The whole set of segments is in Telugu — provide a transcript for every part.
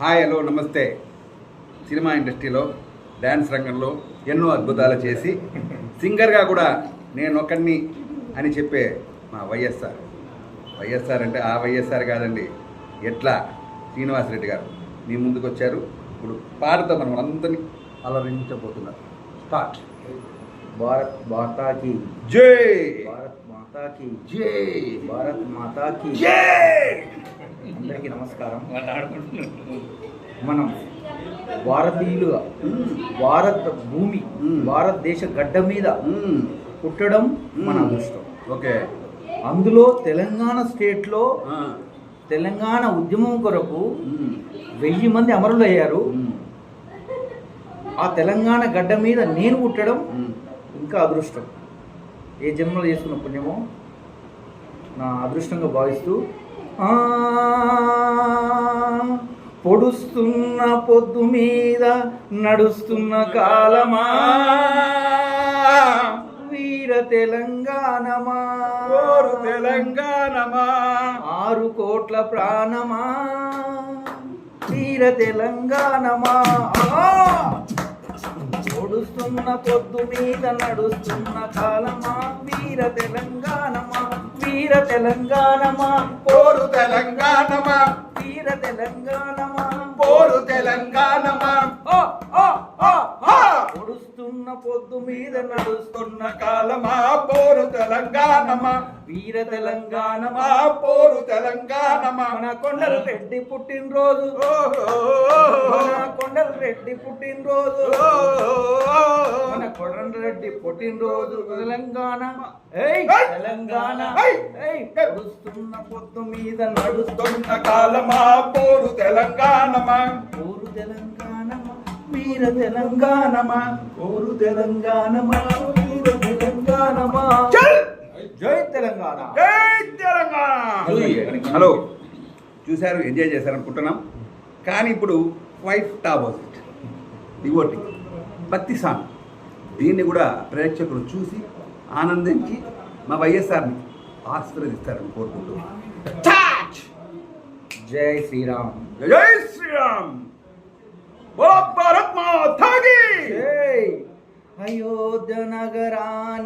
హాయ్ హలో నమస్తే. సినిమా ఇండస్ట్రీలో డ్యాన్స్ రంగంలో ఎన్నో అద్భుతాలు చేసి సింగర్గా కూడా నేను ఒకరిని అని చెప్పే మా వైఎస్ఆర్. వైఎస్ఆర్ అంటే ఆ వైఎస్ఆర్ కాదండి ఎట్లా? శ్రీనివాసరెడ్డి గారు మీ ముందుకు వచ్చారు ఇప్పుడు పాటతో మనం అందరినీ అలరించబోతున్నారు స్టార్ట్. భారత్ మాతాకి జై! భారత్ మాతాకి జై! భారత్ మాతాకి జై! అందరికీ నమస్కారం మనం భారతీయులుగా భారత భూమి. భారతదేశ గడ్డ మీద. పుట్టడం మన. అదృష్టం ఓకే అందులో తెలంగాణ స్టేట్లో. తెలంగాణ ఉద్యమం కొరకు. వెయ్యి మంది అమరులు అయ్యారు. ఆ తెలంగాణ గడ్డ మీద నేను పుట్టడం. ఇంకా అదృష్టం ఏ జన్మలో చేసుకున్న పుణ్యమో నా అదృష్టంగా భావిస్తూ పొడుస్తున్న పొద్దు మీద నడుస్తున్న కాలమా? వీర తెలంగాణమా? ఓరు తెలంగాణమా? ఆరు కోట్ల ప్రాణమా? వీర తెలంగాణమా! పొడుస్తున్న పొద్దు మీద నడుస్తున్న కాలమా? వీర తెలంగాణమా? వీర తెలంగాణమా? పోరు తెలంగాణమా? వీర తెలంగాణమా? పోరు తెలంగాణమా? ఓ, ఓ, ఓ, పొద్దు మీద నడుస్తున్న కాలమా? పోరు తెలంగాణమా? వీర తెలంగాణమా? మా పోరు తెలంగాణమా? మన కొండల రెడ్డి పుట్టినరోజు. మన కొండల రెడ్డి పుట్టినరోజు. మన కొండల రెడ్డి పుట్టినరోజు. తెలంగాణ. తెలంగాణ. ఏయ్! పొడుస్తున్న పొద్దు మీద నడుస్తున్న తొన్న కాలమా? పోరు తెలంగాణమా? ఊరు తెలంగాణమా వీర తెలంగాణమా? ఊరు తెలంగాణమా? వీర తెలంగాణమా? చల్ జై తెలంగాణ. జై తెలంగాణ! హలో చూశారు ఎంజాయ్ చేశారు అనుకుంటున్నాం. కానీ ఇప్పుడు క్వైట్ ఆపోజిట్ డివోటి భక్తి సాంగ్. దీన్ని కూడా ప్రేక్షకులు చూసి ఆనందించి మా వైఎస్ఆర్ని ఆశీర్వదిస్తారని కోరుకుంటూ చాచ్! జై శ్రీరామ్. జై శ్రీరామ్!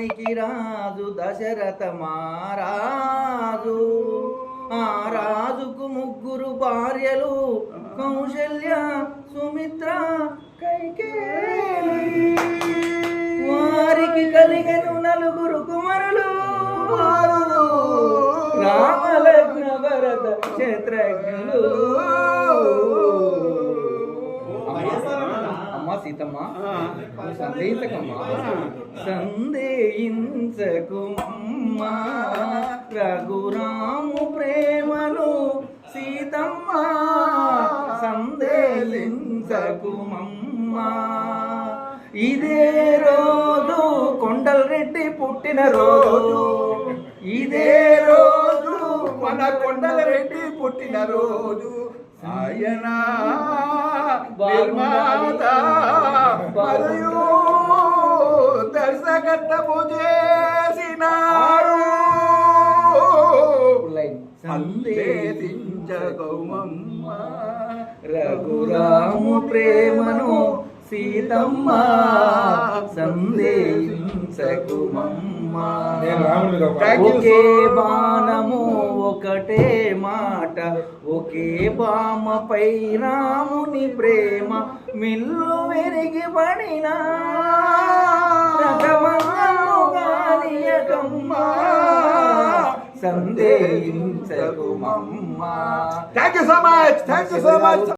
నగరానికి రాజు దశరథ మహారాజు. ఆ రాజుకు ముగ్గురు భార్యలు కౌశల్య సుమిత్ర కైకేయి. వారికి కలిగను నలుగురు కుమారులు. రామలగ్న భరత క్షేత్రజ్ఞులు. సందేహించకుమ్మా. రఘురాము ప్రేమను సీతమ్మ. సందేహించకుమమ్మా ఇదే రోజు కొండల రెడ్డి పుట్టిన రోజు. ఇదే రోజు మన కొండల రెడ్డి పుట్టిన రోజు. ఆయన నిర్మాత మరియు దర్శకత్వము చేసినారు సందేశించగౌమమ్మ రఘురాము ప్రేమను సీతమ్మ సందేహించకుమమ్మ. ఒకే బాణము ఒకటే మాట ఒకే బామపై రాముని ప్రేమ మిల్లు వెరిగి పడిన. సందేహించకుమమ్మ. Thank you so much thank you so much